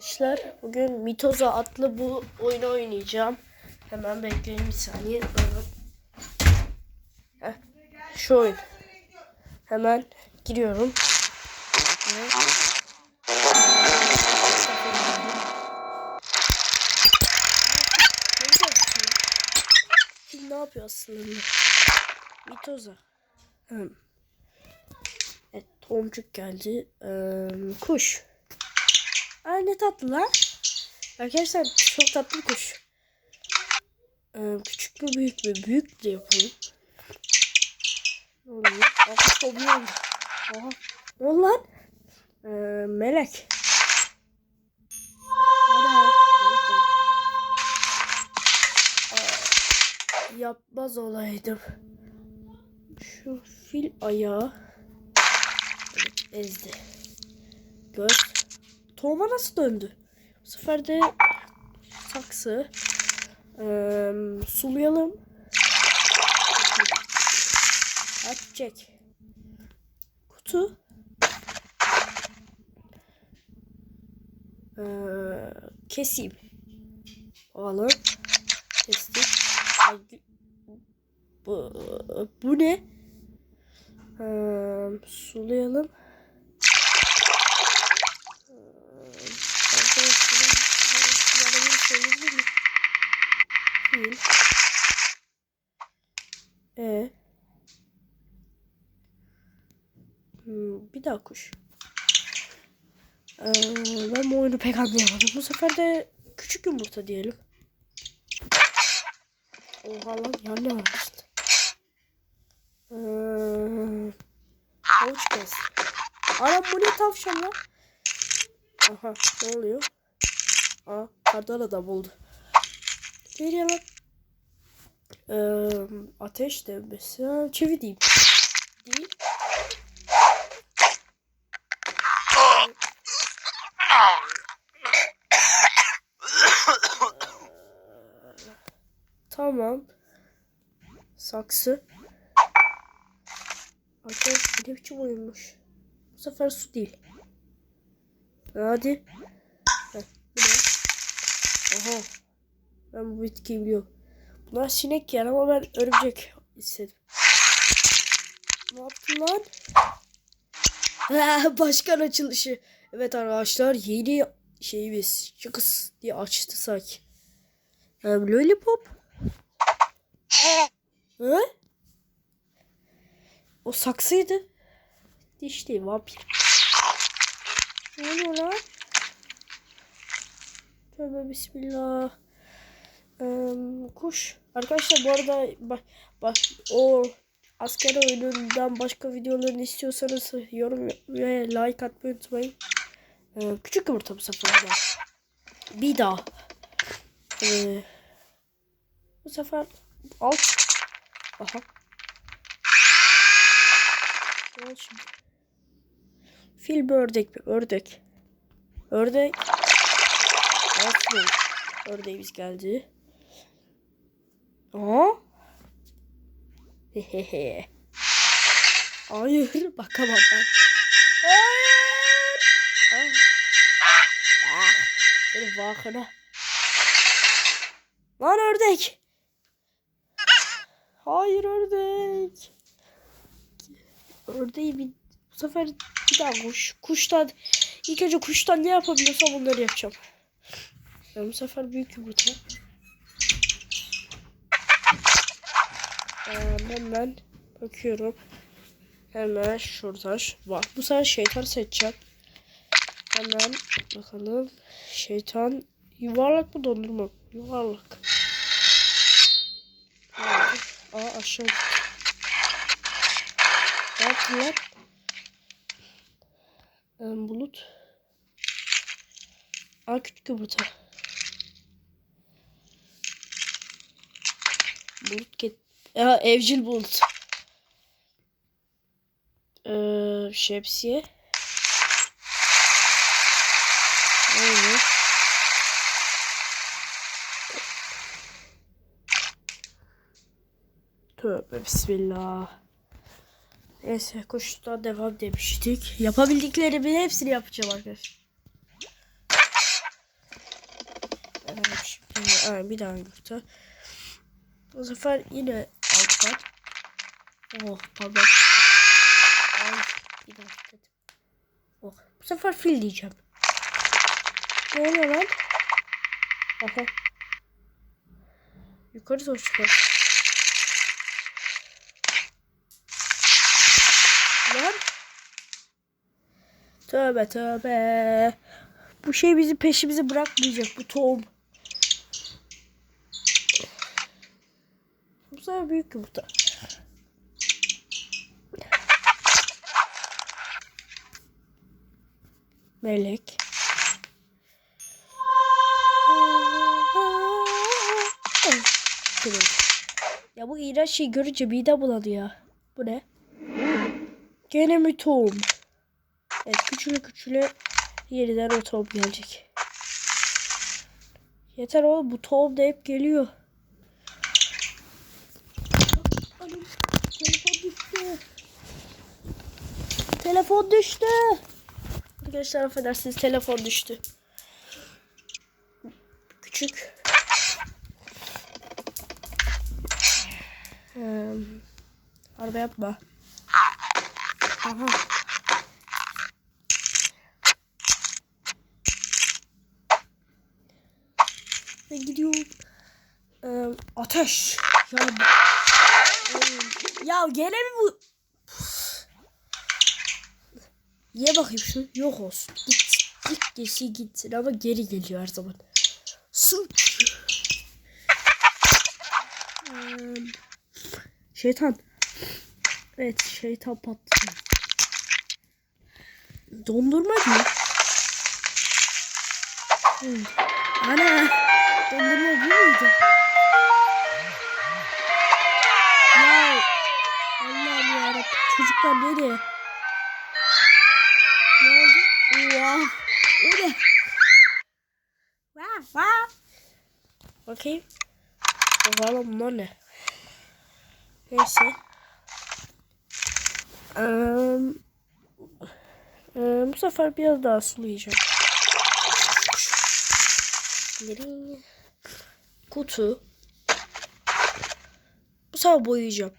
Arkadaşlar bugün Mitoza adlı bu oyunu oynayacağım. Hemen bekleyin bir saniye. Heh, şu oyun. Hemen giriyorum. Ne yapıyor aslında? Mitoza. Evet, tomcuk geldi. Ee, kuş. Aa ne tatlı lan. Arkadaşlar çok tatlı bir kuş. Ee, küçük mü büyük mü? Büyük de yapalım. Oluyor? Kuş oluyor. Oha. Oldu lan? Ee, melek. Yapmaz olaydım. Şu fil ayağı. Ezdi. Göz. Tohuma nasıl döndü? Bu sefer de saksı. Ee, sulayalım. Açacak. Kutu. Ee, keseyim. Alalım. Kestik. Bu, bu ne? Ee, sulayalım. Arkadaşlarım bana bir söyleyebilir mi? Fil. E. Hmm, bir daha kuş. Ee, ben bu oyunu pek anlayamadım. Bu sefer de küçük yumurta diyelim. Oha lan yan ne var işte. Ee, havuç kes. Anam bu ne tavşan lan? Aha ne oluyor? Aa kardan adam oldu. Nereye lan? Ee, ateş de mesela çivi diyeyim. Değil. Tamam. Saksı. Arkadaş ne biçim oyunmuş. Bu sefer su değil. Hadi. Aha. Ben bu bitkiyi biliyorum. Bunlar sinek yer ama ben örümcek istedim. Ne yaptın lan? Ha, başkan açılışı. Evet arkadaşlar yeni şeyimiz çıkız diye açtı sanki. Um, lollipop. Hı? O saksıydı. Dişli vampir. Ne oluyor lan? Tövbe bismillah. Ee, kuş. Arkadaşlar bu arada bak, bak o asker oyunundan başka videolarını istiyorsanız yorum ve like atmayı unutmayın. Ee, küçük yumurta bu sefer de. Bir daha. Ee, bu sefer alt. Aha. Al şimdi. Fil mi ördek mi? Ördek. Ördek. Aferin. Ördeğimiz geldi. Aa. Hehehe. Hayır bakamam ben. Hayır. Ah. Ah. Senin. Lan ördek. Hayır ördek. Ördeği bir bu sefer bir daha kuş. Kuştan ilk önce kuştan ne yapabiliyorsam onları yapacağım. Ben bu sefer büyük yumurta. Ee, hemen bakıyorum. Hemen şuradan var. Bu sefer şeytan seçeceğim. Hemen bakalım. Şeytan yuvarlak mı dondurma? Yuvarlak. Aa aşağı. Ne? Bulut. Aa küçük yumurta. Bulut get. Ya evcil bulut. Ee, şemsiye. Öyle. Tövbe bismillah. Neyse koşuda devam demiştik. Yapabildiklerimi hepsini yapacağım arkadaşlar. Ee, şimdi, aa, bir daha yumurta. Bu sefer yine alt kat. Oh pardon. Ay bir daha. Oh bu sefer fil diyeceğim. Ne oluyor lan? Aha. Yukarı doğru çıkar. Lan. Tövbe tövbe. Bu şey bizi peşimizi bırakmayacak bu tohum. Bu sefer büyük yumurta. Melek. Ya bu iğrenç şey görünce mide bulandı ya. Bu ne? Gene mi tohum? Evet küçüle küçüle yeniden o tohum gelecek. Yeter oğlum bu tohum da hep geliyor. Telefon düştü. Telefon düştü. Arkadaşlar affedersiniz telefon düştü. Küçük. Hmm. Araba yapma. Aha. Ben gidiyorum. Ee, ateş. Ya, ya gene mi bu? Ye bakayım şunu. Yok olsun. Git. Git gitsin gitsin ama geri geliyor her zaman. Ee, şeytan. Evet şeytan patladı. Dondurma değil. Hmm. Ana. Dondurma bu muydu? Ya. Allah'ım yarabbim. Çocuklar nereye? Ne oldu? Wow. O ne? Wow, wow. Bakayım. Bakalım bunlar ne? Neyse. Ee, e, bu sefer biraz daha sulayacağım. Nereye? Kutu. Bu sefer boyayacağım.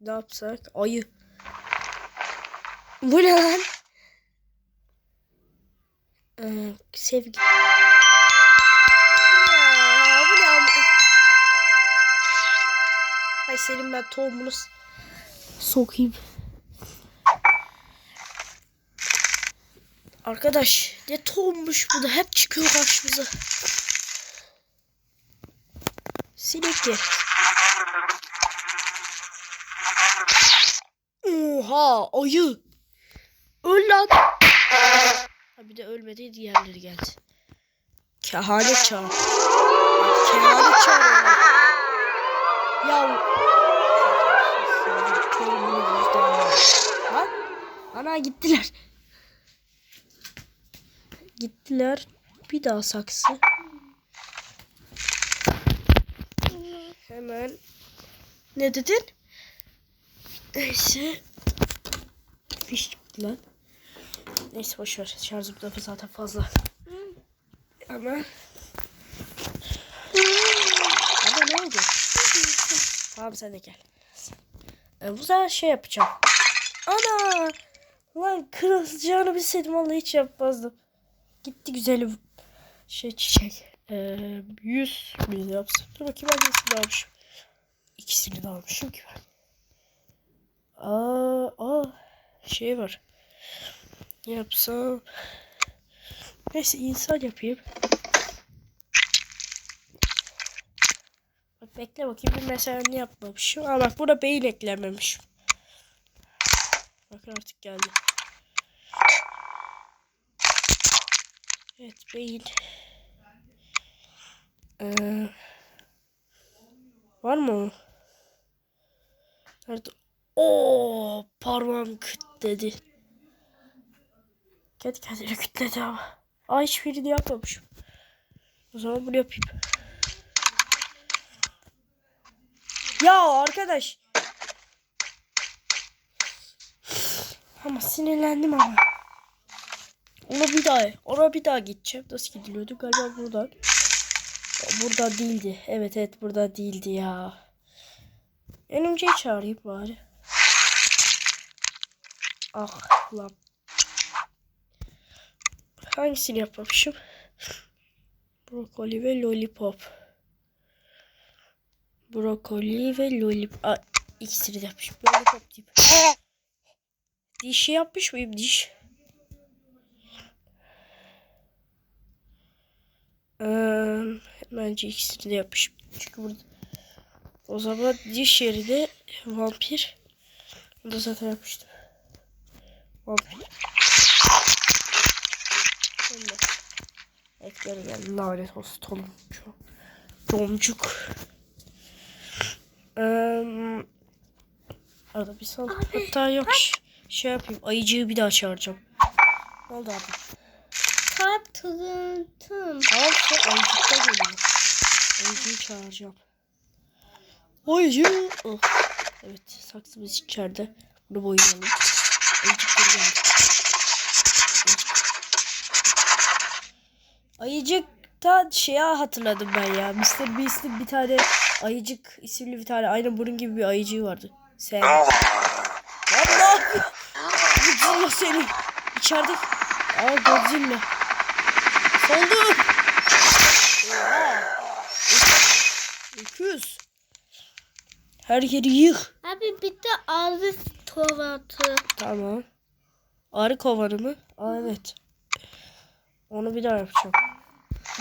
Ne, yapsak? Ayı. Bu ne lan? Ee, sevgi. Ya, bu ne ama? Ay senin ben tohumunu sokayım. Arkadaş ne tohummuş bu da hep çıkıyor karşımıza. Sinek ye. Oha ayı. Öl lan. Ha bir de ölmedi diğerleri geldi. Kehanet çağı. Kehanet çağı. Ya. Ana gittiler. Gittiler. Bir daha saksı. Hemen. Ne dedin? Neyse. Fiş çıktı lan. Neyse boşver. Şarjım da zaten fazla. Ama. Ama ne oldu? Tamam sen de gel. Ee, bu sefer şey yapacağım. Ana! Lan kırılacağını bilseydim vallahi hiç yapmazdım. Gitti güzelim. Şey çiçek. Ee, 100 bin yapsın. Dur bakayım hangisini almışım. İkisini de almışım ki ben. Aa, aa şey var. Yapsam? Neyse insan yapayım. Bak bekle bakayım bir mesela ne yapmamışım. Aa bak burada beyin eklememişim. Bakın artık geldi. Evet beyin. Ee, var mı? Nerede? Oo parmağım kütledi. Kendi kendine kütledi ama. Aa hiçbirini yapmamışım. O zaman bunu yapayım. Ya arkadaş. Ama sinirlendim ama. Ona bir daha, ona bir daha gideceğim. Nasıl gidiliyordu? Galiba buradan. Burada değildi. Evet evet burada değildi ya. Önümceyi çağırayım bari. Ah lan. Hangisini yapmamışım? Brokoli ve lollipop. Brokoli ve lollipop. Aa, ikisini de yapmışım. Lollipop deyip. Dişi yapmış mıyım diş? Ee, bence ikisini de yapmışım. Çünkü burada o zaman diş yerine vampir. Bunu da zaten yapmıştım. Vampir. Evet geri gel. Lanet olsun Tomcu. Tomcuk. Ee, arada bir son. Hatta yok. Şey yapayım. Ayıcığı bir daha çağıracağım. Ne oldu abi? Tatlım. Tamam işte ayıcıkta geliyor. Ayıcığı çağıracağım. Ayıcı. Oh. Evet saksımız içeride. Bunu boyayalım. Ayıcık geri geldi. Ayıcık. Ayıcık'ta şeyi hatırladım ben ya. Mr. Beast'in bir tane ayıcık isimli bir tane aynı bunun gibi bir ayıcığı vardı. Sen. Lan ne yapıyorsun? Godzilla seni. İçeride. Aa Godzilla. Saldır. Oha. Öküz. Her yeri yık. Abi bir de ağzı tuvalatı. Tamam. Arı kovanı mı? Aa, evet. Onu bir daha yapacağım.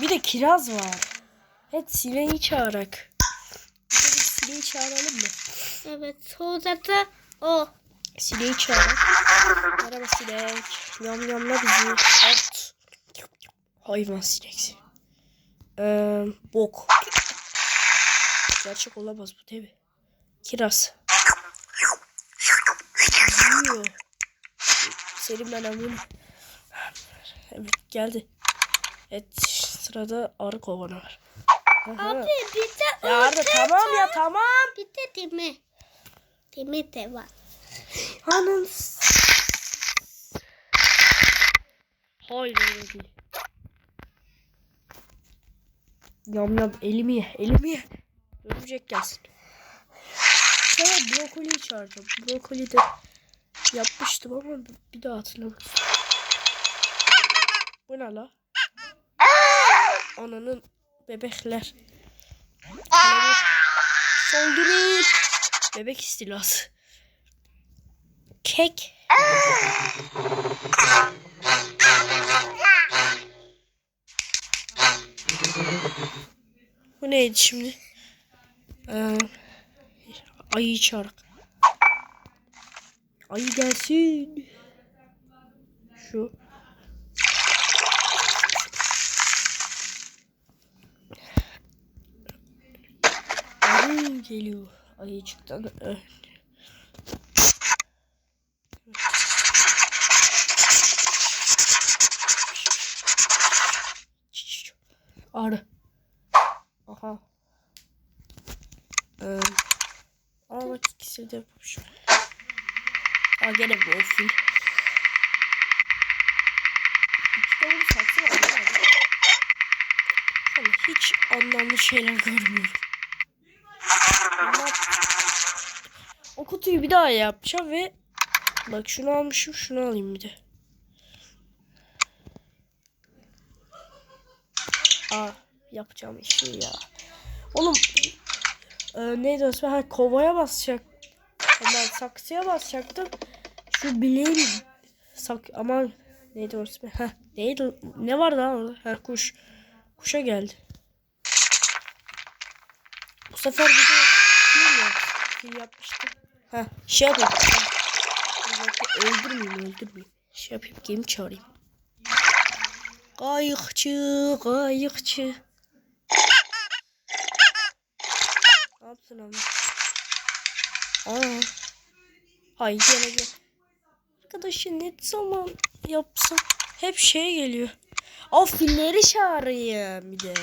Bir de kiraz var. Evet sineği çağırak. Sineği çağıralım mı? Evet sonra da o. Sineği çağırak. Merhaba sinek. Yam yamla bizi. At. Hayvan sinek. Ee, bok. Gerçek olamaz bu değil mi? Kiraz. Yiyor. Senin ben amın. Evet geldi. Evet sırada arı kovanı var. Aha. Abi bir de Ya Arda tamam ya tamam. bir de demi. Demi de var. Hanım. Hayır öyle değil. Yam yam elimi ye elimi ye. Örümcek gelsin. Sonra brokoliyi çağıracağım. Brokoli de yapmıştım ama bir daha hatırlamak istiyorum. Bu ne la? Ananın bebekler. Kelebek. Saldırın. Bebek istilası. Kek. Bu neydi şimdi? Ee, ayı çağırak. Ayı gelsin. Şu. Ayı geliyor. Ayıcıktan. Evet. Arı. Aha. Ee, aa bak ikisini de yapmışım. Aa gene bu fil. İki de bunu saksı var. değil mi? Ama hiç anlamlı şeyler görmüyorum. Ama o kutuyu bir daha yapacağım ve bak şunu almışım şunu alayım bir de. Aa yapacağım işi ya. Oğlum e, neydi o? Ha, kovaya basacak. Ben saksıya basacaktım. Şu bileğim sak ama neydi o ismi? Ha neydi? Ne var lan orada? Ha kuş. Kuşa geldi. Sefer bir de fil yap. Fil yapmıştım. Ha şey yapayım. Öldürmeyeyim öldürmeyeyim. Şey yapayım gemi çağırayım. Kayıkçı, kayıkçı. Ne yapsın ama? Aa. Hay gene gel. Arkadaşı ne zaman yapsam hep şey geliyor. O filleri çağırayım bir de.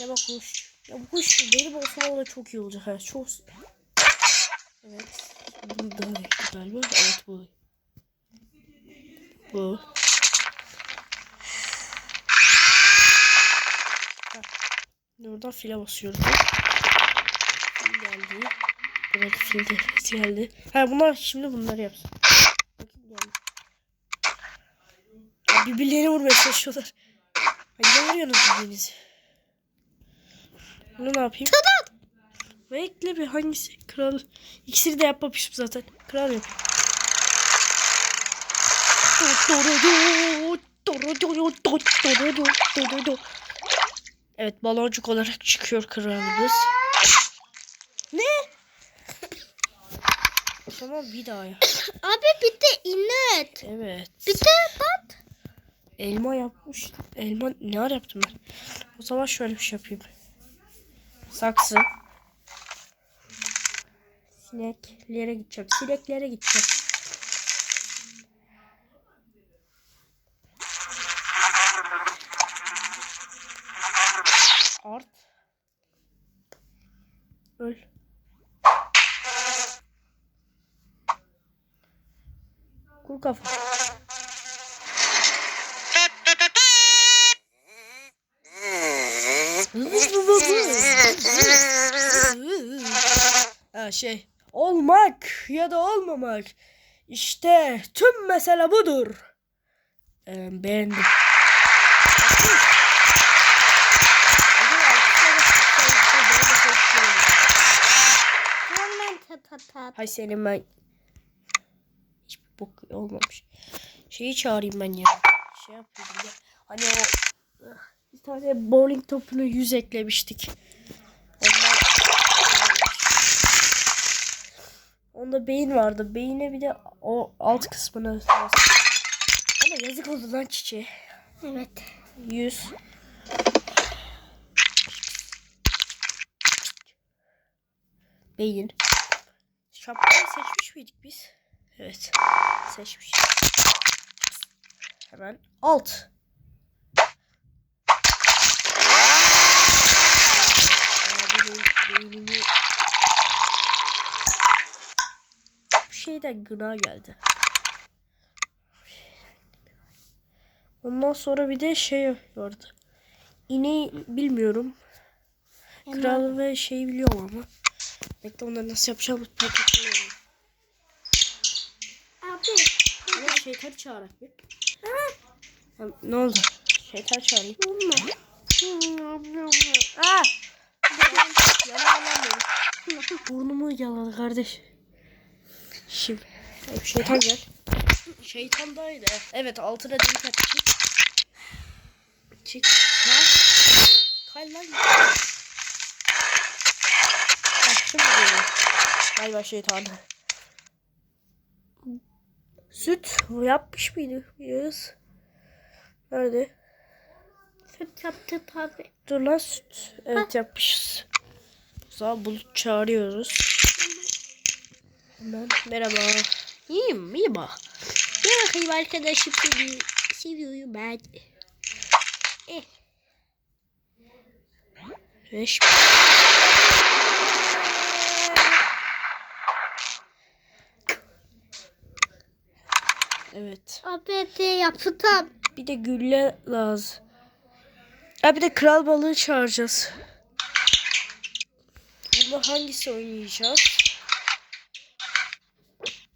Merhaba kuş. Ya bu kuş benim olsa valla çok iyi olacak. Ha. Çok... Evet. Bu daha iyi galiba. Evet bu. Bu. Buradan file basıyoruz. Fil geldi. Burada fil de geldi. Ha bunlar şimdi bunları yapsın. Bakın geldi. Ya birbirlerine vurmaya çalışıyorlar. Hani ne vuruyorsunuz birbirinizi? Bunu ne yapayım? Bekle bir hangisi? Kral. İkisini de yapmamışım zaten. Kral yap. Evet baloncuk olarak çıkıyor kralımız. Ne? Tamam bir daha ya. Abi bir de inek. Evet. Bir de bat. Elma yapmış. Elma ne yaptım ben? O zaman şöyle bir şey yapayım. Saksı. Sineklere gideceğim. Sineklere gideceğim. Art. Öl. Kuru kafa. Şey olmak ya da olmamak işte tüm mesele budur. Ee, beğendim. Hay senin ben hiçbir bok olmamış. Şeyi çağırayım ben ya. Şey yapıyordum ya. Hani o bir tane bowling topunu yüz eklemiştik. Ondan Onda beyin vardı. Beyine bir de o alt kısmını ama yazık oldu lan çiçeğe. Evet. Yüz. Beyin. Şapkayı seçmiş miydik biz? Evet. Seçmiş. Hemen alt. Abi beynimi... şeyden gına geldi. Ondan sonra bir de şey vardı. İneği bilmiyorum. Kral ve şeyi biliyorum ama. Bekle onları nasıl yapacağımı pek hatırlamıyorum. Abi. Ama şeytanı çağırak bir. Ha, ne oldu? Şeytan çağırayım. Olma. Aa! Yalan lan benim. Burnumu yaladı kardeş. Şimdi. Şeytan gel. Şeytandaydı. Evet altına delik at. Çık. Çık. Ha? Kay lan. Şimdi geliyor. Bay bay şeytan. Süt yapmış mıydı? Yağız. Nerede? Süt yaptı abi. Dur lan süt. Evet yapmışız. O zaman bulut çağırıyoruz. Hemen merhaba. İyiyim, iyiyim ha. Bakayım arkadaşım seni seviyorum ben. Eh. Beş. Evet. Yaptı tam. Bir de gülle lazım. Ha bir de kral balığı çağıracağız. Bunda hangisi oynayacağız?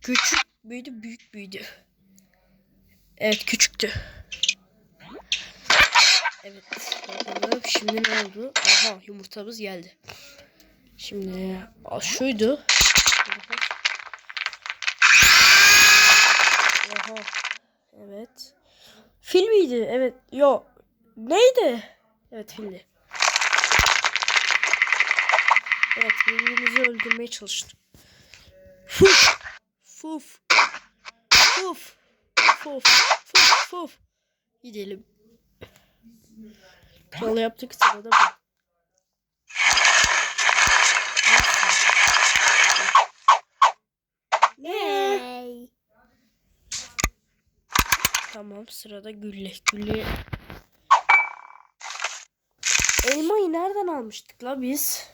Küçük müydü, büyük müydü? Evet, küçüktü. Evet, bakalım şimdi ne oldu? Aha, yumurtamız geldi. Şimdi aa, şuydu. Aha, evet. Fil miydi? Evet. Yo. Neydi? Evet fildi. Evet birbirimizi öldürmeye çalıştık. Fuf. Fuf. Fuf. Fuf. Fuf. Gidelim. Kralı yaptık sırada bu. Hey. Tamam sırada gülle. Gülle. Elmayı nereden almıştık la biz?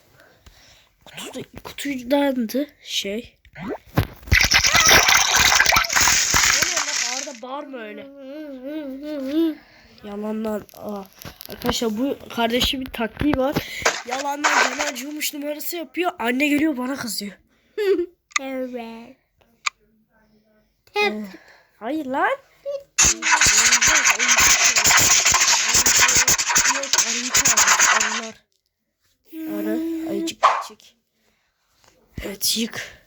Kutuda, kutudandı şey. Mı öyle? Yalandan. Aa. Arkadaşlar bu kardeşimin taktiği var. Yalandan can acıyormuş numarası yapıyor. Anne geliyor bana kızıyor. Evet. Ee, hayır lan. Arı. Ayıcık çek. Evet yık.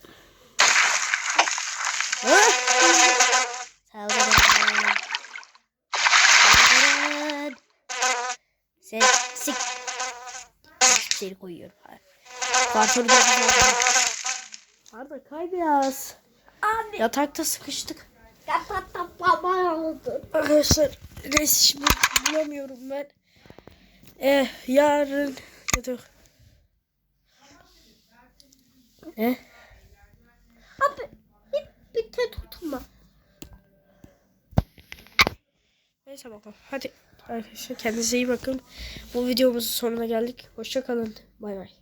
Ha? Seni koyuyorum. Da Arda kay biraz. Abi. Yatakta sıkıştık. Yatakta baba oldu. Arkadaşlar şimdi bulamıyorum ben. Eh yarın yatak. Ne? Abi bir, bir tutma. Neyse bakalım. Hadi arkadaşlar kendinize iyi bakın. Bu videomuzun sonuna geldik. Hoşça kalın. Bay bay.